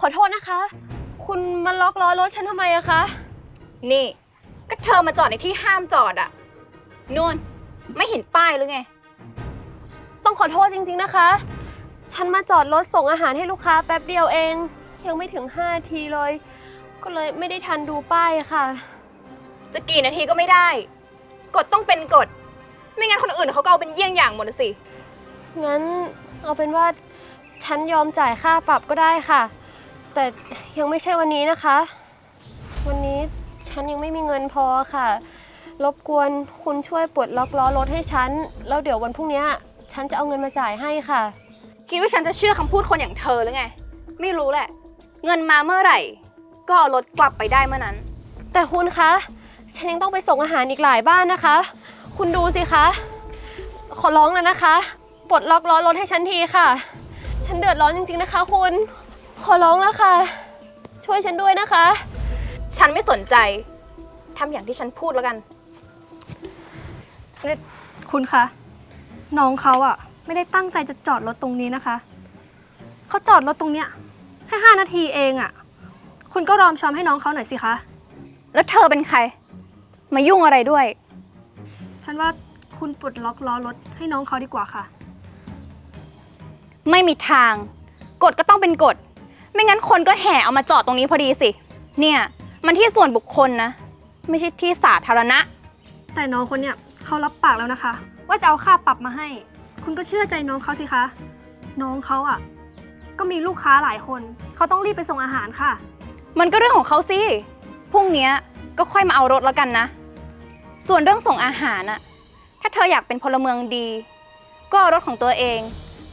ขอโทษนะคะ คุณมาล็อกล้อรถฉันทำไมอะคะ นี่ ก็เธอมาจอดในที่ห้ามจอดอะนู่น ไม่เห็นป้ายหรือไง ต้องขอโทษจริงๆนะคะ ฉันมาจอดรถส่งอาหารให้ลูกค้าแป๊บเดียวเอง ยังไม่ถึง5นาทีเลย ก็เลยไม่ได้ทันดูป้ายอะค่ะ จะกี่นาทีก็ไม่ได้ กฎต้องเป็นกฎ ไม่งั้นคนอื่นเขาก็เอาเป็นเยี่ยงอย่างหมดน่ะสิ งั้นเอาเป็นว่า ฉันยอมจ่ายค่าปรับก็ได้ค่ะ แต่ยังไม่ใช่วันนี้นะคะ วันนี้ฉันยังไม่มีเงินพอค่ะ รบกวนคุณช่วยปลดล็อกล้อรถให้ฉัน แล้วเดี๋ยววันพรุ่งนี้ฉันจะเอาเงินมาจ่ายให้ค่ะ คิดว่าฉันจะเชื่อคำพูดคนอย่างเธอหรือไง ไม่รู้แหละ เงินมาเมื่อไหร่ ก็เอารถกลับไปได้เมื่อนั้น แต่คุณคะ ฉันยังต้องไปส่งอาหารอีกหลายบ้านนะคะ คุณดูสิคะ ขอร้องแล้วนะคะ ปลดล็อกล้อรถให้ฉันทีค่ะ ฉันเดือดร้อนจริงๆนะคะ คุณ ขอร้องแล้วค่ะ ช่วยฉันด้วยนะคะ ฉันไม่สนใจ ทำอย่างที่ฉันพูดแล้วกันนี่คุณคะ น้องเขาอะไม่ได้ตั้งใจจะจอดรถตรงนี้นะคะ เขาจอดรถตรงเนี้ยแค่ห้านาทีเองอะคุณก็รอมชอมให้น้องเขาหน่อยสิคะ แล้วเธอเป็นใคร มายุ่งอะไรด้วย ฉันว่าคุณปลดล็อกล้อรถให้น้องเขาดีกว่าค่ะ ไม่มีทาง กฎก็ต้องเป็นกฎ ไม่งั้นคนก็แห่เอามาจอดตรงนี้พอดีสิ เนี่ย มันที่ส่วนบุคคลนะ ไม่ใช่ที่สาธารณะ แต่น้องคนเนี้ยเขารับปากแล้วนะคะ ว่าจะเอาค่าปรับมาให้ คุณก็เชื่อใจน้องเขาสิคะ น้องเขาอะก็มีลูกค้าหลายคน เขาต้องรีบไปส่งอาหารค่ะ มันก็เรื่องของเขาสิ พรุ่งเนี้ยก็ค่อยมาเอารถแล้วกันนะ ส่วนเรื่องส่งอาหารอะถ้าเธออยากเป็นพลเมืองดี ก็เอารถของตัวเอง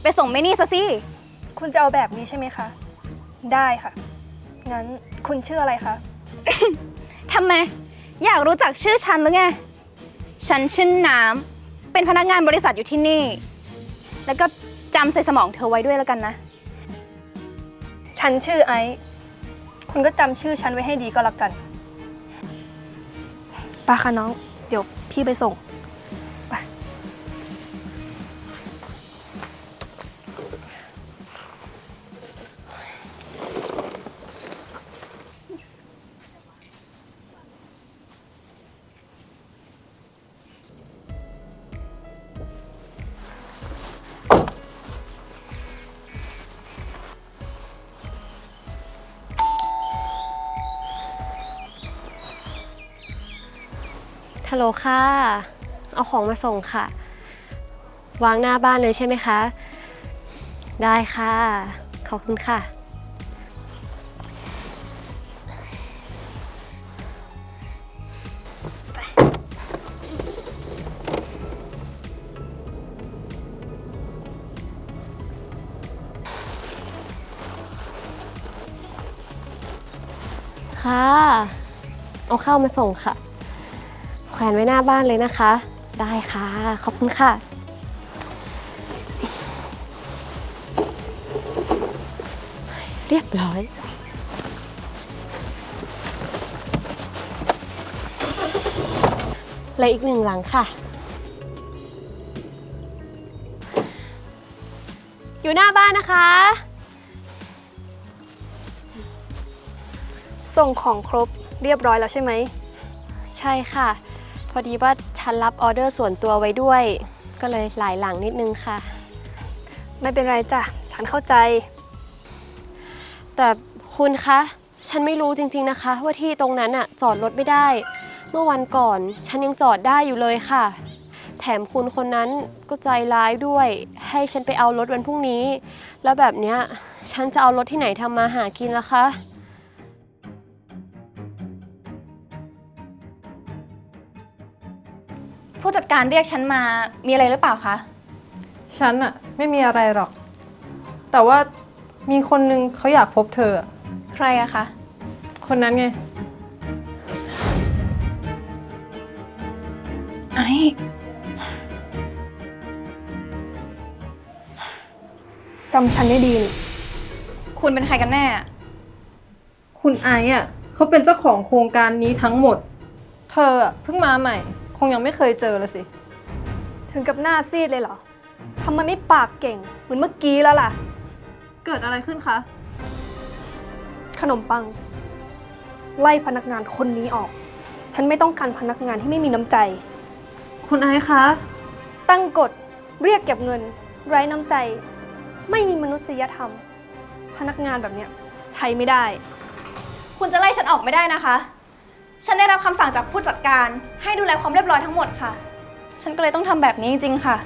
ไปส่งไม่นี่ซะสิ คุณจะเอาแบบนี้ใช่ไหมคะ ได้ค่ะ งั้นคุณชื่ออะไรคะ ทำไม อยากรู้จักชื่อฉันหรือไง ฉันชื่อน้ำ เป็นพนักงานบริษัทอยู่ที่นี่ แล้วก็จำใส่สมองเธอไว้ด้วยแล้วกันนะ ฉันชื่อไอซ์ คุณก็จำชื่อฉันไว้ให้ดีก็แล้วกันไป้าค่ะน้อง เดี๋ยวพี่ไปส่ง ฮัลโหลค่ะ เอาของมาส่งค่ะ วางหน้าบ้านเลยใช่ไหมคะ ได้ค่ะ ขอบคุณค่ะ ค่ะ เอาข้าวมาส่งค่ะ แขวนไว้หน้าบ้านเลยนะคะ ได้ค่ะ ขอบคุณค่ะ เรียบร้อยและอีกหนึ่งหลังค่ะ อยู่หน้าบ้านนะคะ ส่งของครบเรียบร้อยแล้วใช่ไหม ใช่ค่ะ พอดีว่าฉันรับออเดอร์ส่วนตัวไว้ด้วย ก็เลยหลายหลังนิดนึงค่ะ ไม่เป็นไรจ้ะ ฉันเข้าใจ แต่คุณคะ ฉันไม่รู้จริงๆนะคะ ว่าที่ตรงนั้นอะจอดรถไม่ได้ เมื่อวันก่อนฉันยังจอดได้อยู่เลยค่ะ แถมคุณคนนั้นก็ใจร้ายด้วย ให้ฉันไปเอารถวันพรุ่งนี้ แล้วแบบเนี้ยฉันจะเอารถที่ไหนทำมาหากินล่ะคะ ผู้จัดการเรียกฉันมา มีอะไรหรือเปล่าคะ ฉันอะไม่มีอะไรหรอก แต่ว่ามีคนนึงเขาอยากพบเธออะใครอะคะ คนนั้นไง ไอ้จำฉันได้ดีนี่คุณเป็นใครกันแน่ คุณไอซ์อะเขาเป็นเจ้าของโครงการนี้ทั้งหมด เธออะเพิ่งมาใหม่ คงยังไม่เคยเจอละสิ ถึงกับหน้าซีดเลยเหรอ ทำไมไม่ปากเก่ง เหมือนเมื่อกี้แล้วล่ะ เกิดอะไรขึ้นคะ ขนมปัง ไล่พนักงานคนนี้ออก ฉันไม่ต้องการพนักงานที่ไม่มีน้ำใจ คุณไอซ์คะ ตั้งกฎ เรียกเก็บเงิน ไร้น้ำใจ ไม่มีมนุษยธรรม พนักงานแบบเนี้ยใช้ไม่ได้ คุณจะไล่ฉันออกไม่ได้นะคะ ฉันได้รับคำสั่งจากผู้จัดการ ให้ดูแลความเรียบร้อยทั้งหมดค่ะ ฉันก็เลยต้องทำแบบนี้จริงๆค่ะ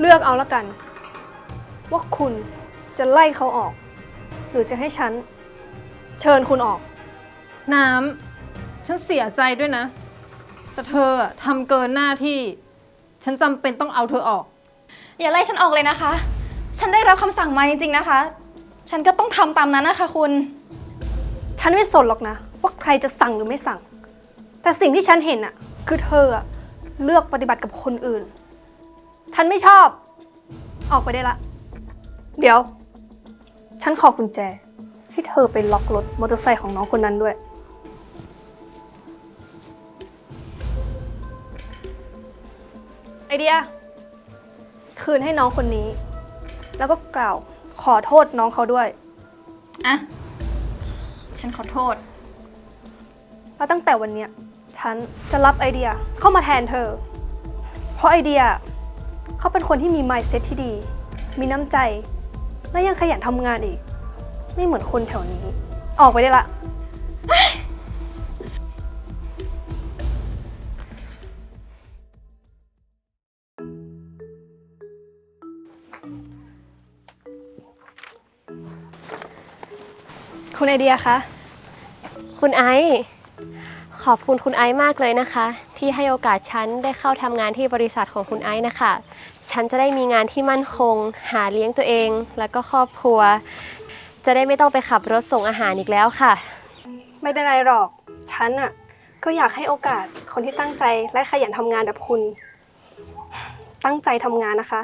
เลือกเอาละกัน ว่าคุณจะไล่เขาออก หรือจะให้ฉัน เชิญคุณออก น้ำ ฉันเสียใจด้วยนะ แต่เธออะทำเกินหน้าที่ ฉันจำเป็นต้องเอาเธอออก อย่าไล่ฉันออกเลยนะคะ ฉันได้รับคำสั่งมาจริงๆนะคะ ฉันก็ต้องทำตามนั้นนะคะคุณ ฉันไม่สนหรอกนะ ว่าใครจะสั่งหรือไม่สั่ง แต่สิ่งที่ฉันเห็นอะคือเธออะเลือกปฏิบัติกับคนอื่น ฉันไม่ชอบ ออกไปได้ละ เดี๋ยว ฉันขอกุญแจที่เธอไปล็อกรถมอเตอร์ไซค์ของน้องคนนั้นด้วย ไอเดีย คืนให้น้องคนนี้ แล้วก็กล่าวขอโทษน้องเขาด้วย อะ ฉันขอโทษ แล้วตั้งแต่วันเนี้ยฉันจะรับไอเดียเข้ามาแทนเธอ เพราะไอเดียเขาเป็นคนที่มี mindset ที่ดี มีน้ำใจ และยังขยันทำงานอีก ไม่เหมือนคนแถวนี้ ออกไปได้ละ คุณไอเดียคะ คุณไอซ์ ขอบคุณคุณไอซ์มากเลยนะคะ ที่ให้โอกาสฉันได้เข้าทำงานที่บริษัทของคุณไอซ์นะคะ ฉันจะได้มีงานที่มั่นคง หาเลี้ยงตัวเอง แล้วก็ครอบครัว จะได้ไม่ต้องไปขับรถส่งอาหารอีกแล้วค่ะ ไม่เป็นไรหรอก ฉันอะก็อยากให้โอกาสคนที่ตั้งใจและขยันทำงานแบบคุณ ตั้งใจทำงานนะคะ